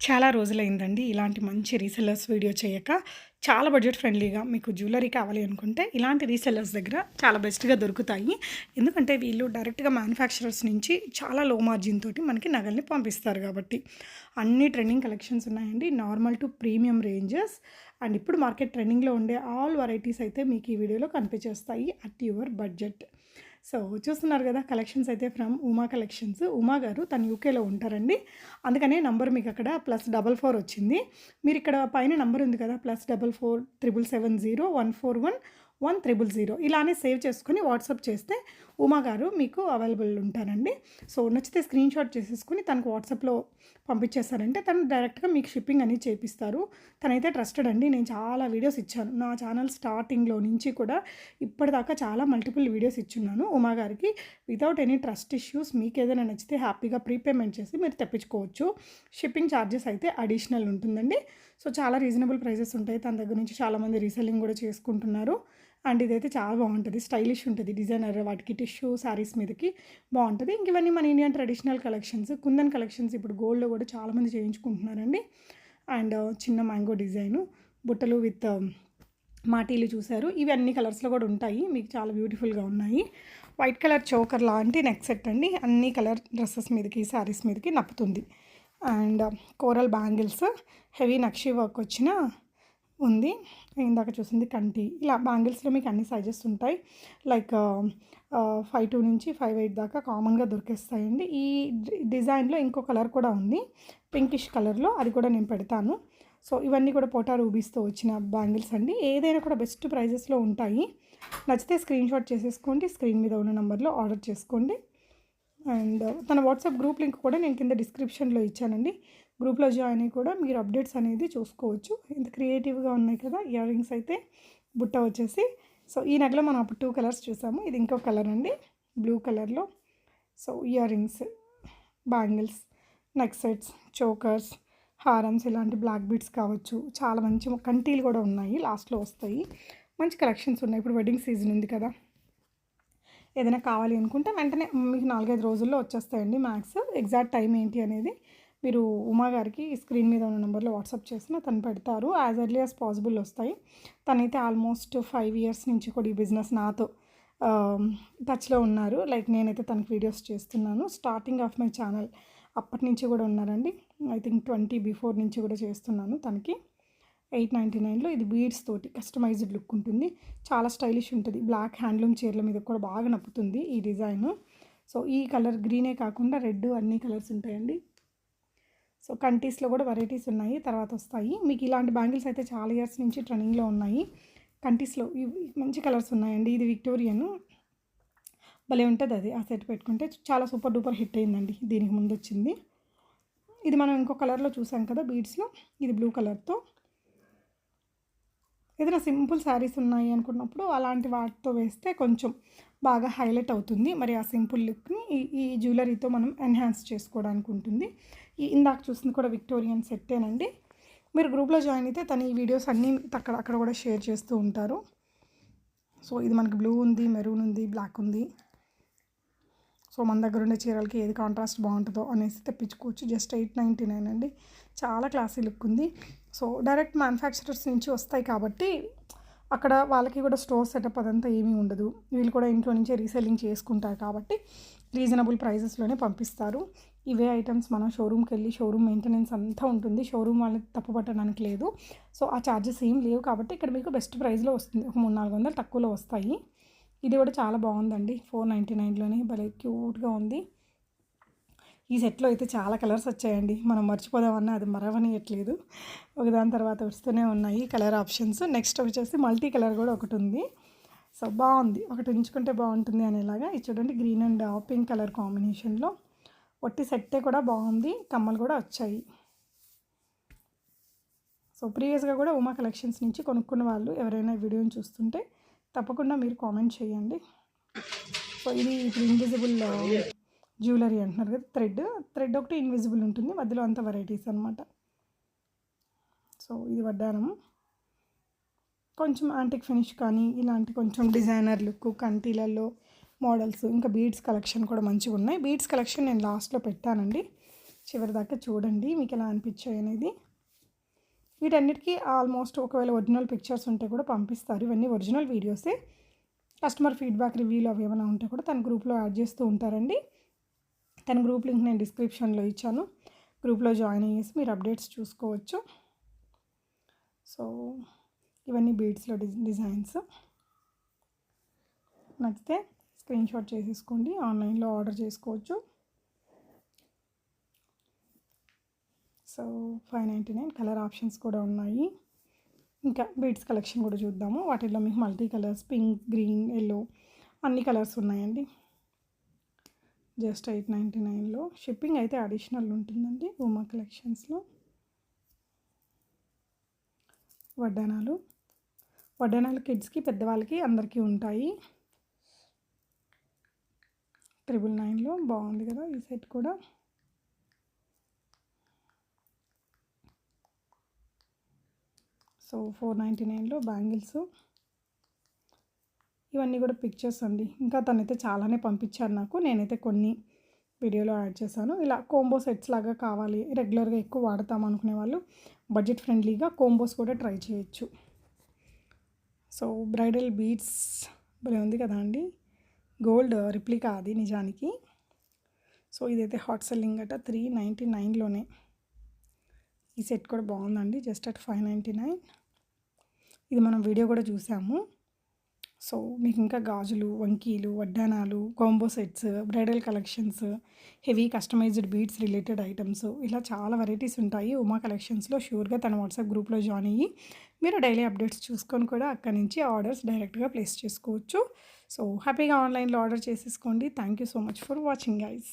చాలా రోజులైందండి ఇలాంటి మంచి రీసెల్లర్స్ వీడియో చేయక. చాలా బడ్జెట్ ఫ్రెండ్లీగా మీకు జ్యువెలరీ కావాలి అనుకుంటే ఇలాంటి రీసెల్లర్స్ దగ్గర చాలా బెస్ట్‌గా దొరుకుతాయి. ఎందుకంటే వీళ్ళు డైరెక్ట్‌గా మ్యానుఫ్యాక్చరర్స్ నుంచి చాలా లో మార్జిన్ తోటి మనకి నగల్ని పంపిస్తారు కాబట్టి. అన్ని ట్రెండింగ్ కలెక్షన్స్ ఉన్నాయండి. Normal to premium ranges and ఇప్పుడు మార్కెట్ ట్రెండింగ్‌లో ఉండే ఆల్ వెరైటీస్ అయితే మీకు ఈ వీడియోలో కనిపించేస్తాయి అట్ యువర్ బడ్జెట్. సో చూస్తున్నారు కదా కలెక్షన్స్ అయితే ఫ్రమ్ ఉమా కలెక్షన్స్. ఉమా గారు తను యూకేలో ఉంటారండి. అందుకనే నంబర్ మీకు అక్కడ ప్లస్ డబల్ ఫోర్ వచ్చింది. మీరు ఇక్కడ పైన నంబర్ ఉంది కదా plus double four triple seven zero one four one one triple zero ఇలానే సేవ్ చేసుకొని వాట్సాప్ చేస్తే ఉమా గారు మీకు అవైలబుల్ ఉంటారండి. సో నచ్చితే స్క్రీన్ షాట్ చేసేసుకుని తనకు వాట్సాప్‌లో పంపించేసారంటే తను డైరెక్ట్‌గా మీకు షిప్పింగ్ అనేది చేపిస్తారు. తనైతే ట్రస్టెడ్ అండి. నేను చాలా వీడియోస్ ఇచ్చాను. నా ఛానల్ స్టార్టింగ్‌లో నుంచి కూడా ఇప్పటిదాకా చాలా మల్టిపుల్ వీడియోస్ ఇచ్చున్నాను ఉమా గారికి. వితౌట్ ఎనీ ట్రస్ట్ ఇష్యూస్ మీకు ఏదైనా నచ్చితే హ్యాపీగా ప్రీపేమెంట్ చేసి మీరు తెప్పించుకోవచ్చు. షిప్పింగ్ ఛార్జెస్ అయితే అడిషనల్ ఉంటుందండి. సో చాలా రీజనబుల్ ప్రైజెస్ ఉంటాయి. తన దగ్గర నుంచి చాలామంది రీసెల్లింగ్ కూడా చేసుకుంటున్నారు. అండ్ ఇదైతే చాలా బాగుంటుంది స్టైలిష్ ఉంటుంది డిజైనర్ వాటికి టిష్యూ శారీస్ మీదకి బాగుంటుంది ఇంక ఇవన్నీ మన Indian traditional collections. Kundan collections ఇప్పుడు గోల్డ్‌లో కూడా చాలామంది చేయించుకుంటున్నారండి. అండ్ చిన్న మ్యాంగో డిజైను బుట్టలు విత్ మాటీలు చూశారు ఇవి అన్ని కలర్స్‌లో కూడా ఉంటాయి. మీకు చాలా బ్యూటిఫుల్‌గా ఉన్నాయి. వైట్ కలర్ చోకర్ లాంటి నెక్ సెట్ అండి. అన్ని కలర్ డ్రెస్సెస్ మీదకి, శారీస్ మీదకి నప్పుతుంది. అండ్ కోరల్ బ్యాంగిల్స్ హెవీ నక్షి వర్క్ వచ్చిన ఉంది. ఇందాక చూసింది కంటి. ఇలా బ్యాంగిల్స్‌లో మీకు అన్ని సైజెస్ ఉంటాయి. లైక్ ఫైవ్ టూ నుంచి 5'8" దాకా కామన్‌గా దొరికేస్తాయండి. ఈ డిజైన్‌లో ఇంకో కలర్ కూడా ఉంది. పింకిష్ కలర్‌లో అది కూడా నేను పెడతాను. సో ఇవన్నీ కూడా పోటా రూబీస్‌తో వచ్చిన బ్యాంగిల్స్ అండి. ఏదైనా కూడా బెస్ట్ ప్రైజెస్‌లో ఉంటాయి. నచ్చితే స్క్రీన్ షాట్ చేసేసుకోండి. స్క్రీన్ మీద ఉన్న నెంబర్లో ఆర్డర్ చేసుకోండి. అండ్ తన వాట్సాప్ గ్రూప్ లింక్ కూడా నేను కింద డిస్క్రిప్షన్‌లో ఇచ్చానండి. గ్రూప్‌లో జాయిన్ అయ్యి కూడా మీరు అప్డేట్స్ అనేది చూసుకోవచ్చు. ఇంత క్రియేటివ్‌గా ఉన్నాయి కదా! ఇయర్ రింగ్స్ అయితే బుట్ట వచ్చేసి సో ఈ నగలో మనం అప్పుడు టూ కలర్స్ చూసాము. ఇది ఇంకో కలర్ అండి. బ్లూ కలర్‌లో. So earrings, bangles, neck sets chokers, హారమ్స్ ఇలాంటి బ్లాక్ బీడ్స్ కావచ్చు. చాలా మంచి కంటీలు కూడా ఉన్నాయి. లాస్ట్‌లో వస్తాయి. మంచి కలెక్షన్స్ ఉన్నాయి. ఇప్పుడు వెడ్డింగ్ సీజన్ ఉంది కదా! ఏదైనా కావాలి అనుకుంటే వెంటనే మీకు 4, 5 రోజుల్లో వచ్చేస్తాయండి మ్యాథ్స్ ఎగ్జాక్ట్ టైం ఏంటి అనేది మీరు ఉమా గారికి స్క్రీన్ మీద ఉన్న నెంబర్లో వాట్సాప్ చేసినా తను పెడతారు. యాజ్ ఎర్లీ యాజ్ పాసిబుల్ వస్తాయి. తనైతే ఆల్మోస్ట్ ఫైవ్ ఇయర్స్ నుంచి కూడా ఈ బిజినెస్ నాతో టచ్‌లో ఉన్నారు. లైక్ నేనైతే తనకి వీడియోస్ చేస్తున్నాను. స్టార్టింగ్ ఆఫ్ మై ఛానల్ అప్పటి నుంచి కూడా ఉన్నారండి. ఐ థింక్ 20 బిఫోర్ నుంచి కూడా చేస్తున్నాను తనకి. 899లో ఇది బీడ్స్ తోటి కస్టమైజ్డ్ లుక్ ఉంటుంది. చాలా స్టైలిష్ ఉంటుంది బ్లాక్ హ్యాండ్లూమ్ చీరల మీద కూడా బాగా నప్పుతుంది ఈ డిజైను. సో ఈ కలర్ గ్రీనే కాకుండా రెడ్ అన్ని కలర్స్ ఉంటాయండి. సో కంటీస్‌లో కూడా వెరైటీస్ ఉన్నాయి. తర్వాత వస్తాయి. మీకు ఇలాంటి బ్యాంగిల్స్ అయితే చాలా ఇయర్స్ నుంచి ట్రెండింగ్‌లో ఉన్నాయి. కంటీస్‌లో ఇవి మంచి కలర్స్ ఉన్నాయండి. ఇది విక్టోరియన్. భలే ఉంటుంది అది ఆ సెట్ పెట్టుకుంటే చాలా సూపర్ డూపర్ హిట్ అయిందండి. దీనికి ముందు వచ్చింది ఇది మనం ఇంకో కలర్‌లో చూసాం కదా బీడ్స్‌లో. ఇది బ్లూ కలర్‌తో. ఏదైనా సింపుల్ శారీస్ ఉన్నాయి అనుకున్నప్పుడు అలాంటి వాటితో వేస్తే కొంచెం బాగా హైలైట్ అవుతుంది. మరి ఆ సింపుల్ లుక్‌ని ఈ జ్యువెలరీతో మనం ఎన్హాన్స్ చేసుకోవడానికి ఉంటుంది. ఈ ఇందాక చూసింది కూడా విక్టోరియన్ సెట్టేనండి. మీరు గ్రూప్‌లో జాయిన్ అయితే తను ఈ వీడియోస్ అన్నీ అక్కడ అక్కడ కూడా షేర్ చేస్తూ ఉంటారు. సో ఇది మనకి బ్లూ ఉంది, మెరూన్ ఉంది, బ్లాక్ ఉంది. సో మన దగ్గర ఉండే చీరలకి ఏది కాంట్రాస్ట్ బాగుంటుందో అనేసి తెప్పించుకోవచ్చు. జస్ట్ 899 అండి. చాలా క్లాసీ లుక్ ఉంది. సో డైరెక్ట్ మ్యానుఫ్యాక్చరర్స్ నుంచి వస్తాయి కాబట్టి అక్కడ వాళ్ళకి కూడా స్టోర్ సెటప్ అదంతా ఏమీ ఉండదు. వీళ్ళు కూడా ఇంట్లో నుంచే రీసెల్లింగ్ చేసుకుంటారు కాబట్టి రీజనబుల్ ప్రైజెస్‌లోనే పంపిస్తారు. ఇవే ఐటమ్స్ మనం షోరూమ్‌కెళ్ళి షోరూమ్ మెయింటెనెన్స్ అంతా ఉంటుంది. షోరూమ్ వాళ్ళని తప్పు పట్టడానికి లేదు. సో ఆ చార్జెస్ ఏం లేవు కాబట్టి ఇక్కడ మీకు బెస్ట్ ప్రైస్‌లో వస్తుంది. ఒక 300, 400 తక్కువలో వస్తాయి. ఇది కూడా చాలా బాగుందండి ఫోర్ నైంటీ నైన్లోనే భలే క్యూట్‌గా ఉంది. ఈ సెట్‌లో అయితే చాలా కలర్స్ వచ్చాయండి. మనం మర్చిపోదామన్నా అది మరవనియట్లేదు ఒకదాని తర్వాత వస్తూనే ఉన్నాయి కలర్ ఆప్షన్స్. నెక్స్ట్ వచ్చేసి మల్టీ కలర్ కూడా ఒకటి ఉంది సో బాగుంది ఒకటి ఉంచుకుంటే బాగుంటుంది అనేలాగా ఇది చూడండి గ్రీన్ అండ్ పింక్ కలర్ కాంబినేషన్‌లో ఒట్టి సెట్టే కూడా బాగుంది కమ్మలు కూడా వచ్చాయి. సో ప్రీవియస్‌గా కూడా ఉమా కలెక్షన్స్ నుంచి కొనుక్కున్న వాళ్ళు ఎవరైనా వీడియోని చూస్తుంటే తప్పకుండా మీరు కామెంట్ చేయండి. సో ఇది ఇప్పుడు ఇన్విజిబుల్ జ్యువెలరీ uh, అంటున్నారు కదా! థ్రెడ్. థ్రెడ్ ఒకటి ఇన్విజిబుల్ ఉంటుంది. మధ్యలో అంత వెరైటీస్ అనమాట. సో ఇది వడ్డానము కొంచెం యాంటిక్ ఫినిష్ కానీ ఇలాంటి కొంచెం డిజైనర్ లుక్ కంటీలలో మోడల్స్ ఇంకా బీడ్స్ కలెక్షన్ కూడా మంచిగా ఉన్నాయి బీడ్స్ కలెక్షన్ నేను లాస్ట్‌లో పెట్టానండి. చివరి దాకా చూడండి మీకు ఎలా అనిపించాయి అనేది వీటన్నిటికీ ఆల్మోస్ట్ ఒకవేళ ఒరిజినల్ పిక్చర్స్ ఉంటే కూడా పంపిస్తారు. ఇవన్నీ ఒరిజినల్ వీడియోసే కస్టమర్ ఫీడ్బ్యాక్ రివ్యూలు అవి ఏమైనా ఉంటే కూడా తన గ్రూప్లో యాడ్ చేస్తూ ఉంటారండి. తన గ్రూప్ లింక్ నేను డిస్క్రిప్షన్లో ఇచ్చాను. గ్రూప్లో జాయిన్ అయ్యేసి మీరు అప్డేట్స్ చూసుకోవచ్చు. సో ఇవన్నీ బీడ్స్లో డిజైన్స్ నచ్చితే స్క్రీన్షాట్ చేసేసుకోండి. ఆన్లైన్లో ఆర్డర్ చేసుకోవచ్చు. So five ninety nine colour options కూడా ఉన్నాయి. ఇంకా బీడ్స్ కలెక్షన్ కూడా చూద్దాము. వాటిల్లో మీకు multi colours pink green yellow అన్ని కలర్స్ ఉన్నాయండి. జస్ట్ ఎయిట్ నైంటీ నైన్లో. షిప్పింగ్ అయితే అడిషనల్ ఉంటుందండి ఉమా కలెక్షన్స్లో. వడ్డానాలు వడ్డానాలు కిడ్స్కి పెద్దవాళ్ళకి అందరికీ ఉంటాయి. ట్రిపుల్ నైన్లో. బాగుంది కదా ఈ సెట్ కూడా. సో ఫోర్ నైంటీ నైన్లో బ్యాంగిల్స్. ఇవన్నీ కూడా పిక్చర్స్ అండి. ఇంకా తనైతే చాలానే పంపించారు నాకు. నేనైతే కొన్ని వీడియోలో యాడ్ చేశాను. ఇలా కోంబో సెట్స్ లాగా కావాలి రెగ్యులర్గా ఎక్కువ వాడతాం అనుకునే వాళ్ళు బడ్జెట్ ఫ్రెండ్లీగా కోంబోస్ కూడా ట్రై చేయొచ్చు. సో బ్రైడల్ బీడ్స్ భలే ఉంది కదా అండి. గోల్డ్ రిప్లికా అది నిజానికి. సో ఇదైతే హాట్ సెల్లింగ్ అట త్రీ నైంటీ నైన్లోనే. ఈ సెట్ కూడా బాగుందండి just at five ninety nine. ఇది మనం వీడియో కూడా చూసాము. సో మీకు ఇంకా గాజులు వంకీలు వడ్డానాలు combo sets bridal collections heavy customized beads related items ఇలా చాలా వెరైటీస్ ఉంటాయి. ఉమా కలెక్షన్స్లో షూర్గా తన వాట్సాప్ గ్రూప్లో జాయిన్ అయ్యి మీరు డైలీ అప్డేట్స్ చూసుకొని కూడా అక్కడి నుంచి ఆర్డర్స్ డైరెక్ట్గా ప్లేస్ చేసుకోవచ్చు. సో హ్యాపీగా ఆన్లైన్లో ఆర్డర్ చేసేసుకోండి. Thank you so much for watching guys.